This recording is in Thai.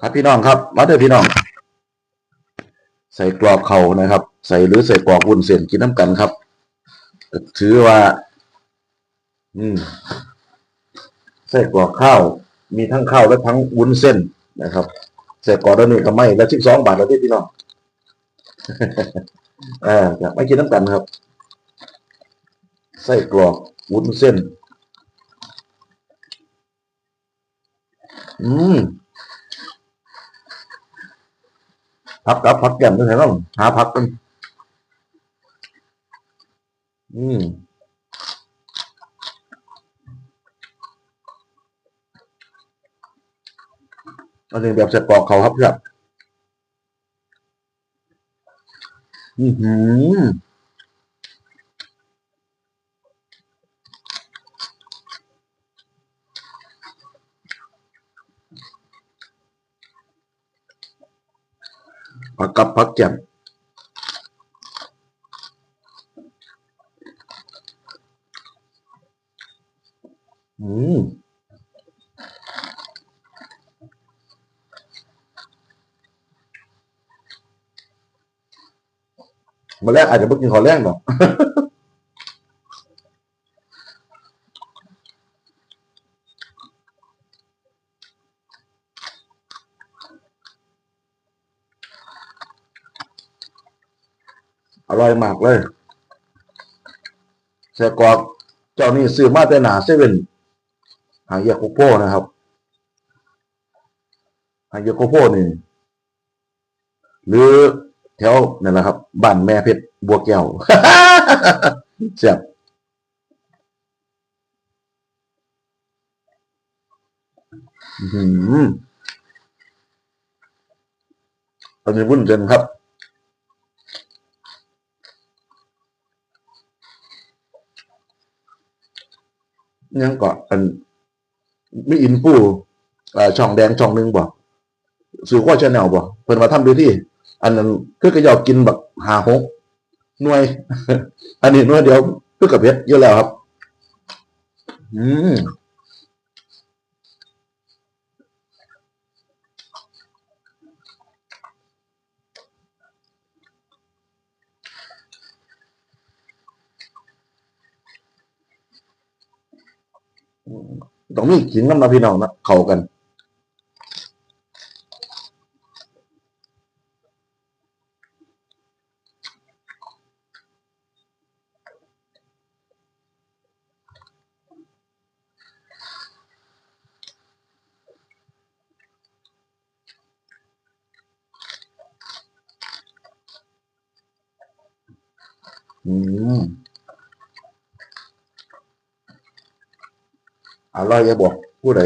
ครับพี่น้องครับ มาเด้อพี่น้อง ใส่กรอกเขานะครับ ใส่หรือใส่กรอกวุ้นเส้นกินน้ำกันครับ ถือว่า อืมใส่กรอกข้าว มีทั้งข้าวและทั้งวุ้นเส้นนะครับ ใส่กรอกแล้วนี่ก็ไม่ละสิบสองบาทแล้วเด้อพี่น้องอ่าอยากไม่กินน้ำกันครับใส่กรอกวุ้นเส้น อืม พักกับพักแก้มด้วยครับหาพักกันอืมอันนี้แบบใส่กรอกเขาครับครับอนอือหือ ผักกับผักแก้มอืมมาแรกอาจจะไม่กินขอแรกหรอก อร่อยมากเลยใส่กรอกเจ้านี่ซื้อมาแต่หนาเซเว่นหางยกโกโก้นะครับหางยกโกโก้นี่หรือแถวนั่นแหละครับบ้านแม่เพชรบัวแก้วเสียบอืมอันนี้วุ้นเส้นครับ ยังก็อันมีอินฟูช่องแดงช่องหนึ่งบ่สื่อว่าชาแนลบ่เพิ่นมาทำดูที่ อันนั้นคือก็ยอกกินแบบหาหกหน่วย อันนี้หน่วยเดียวคือกับเพชรเยอะแล้วครับ อืม ต้องมีขิงน้ำมาพี่น้องนะเข้ากันอืม อร่อยอย่าบอกผู้ใด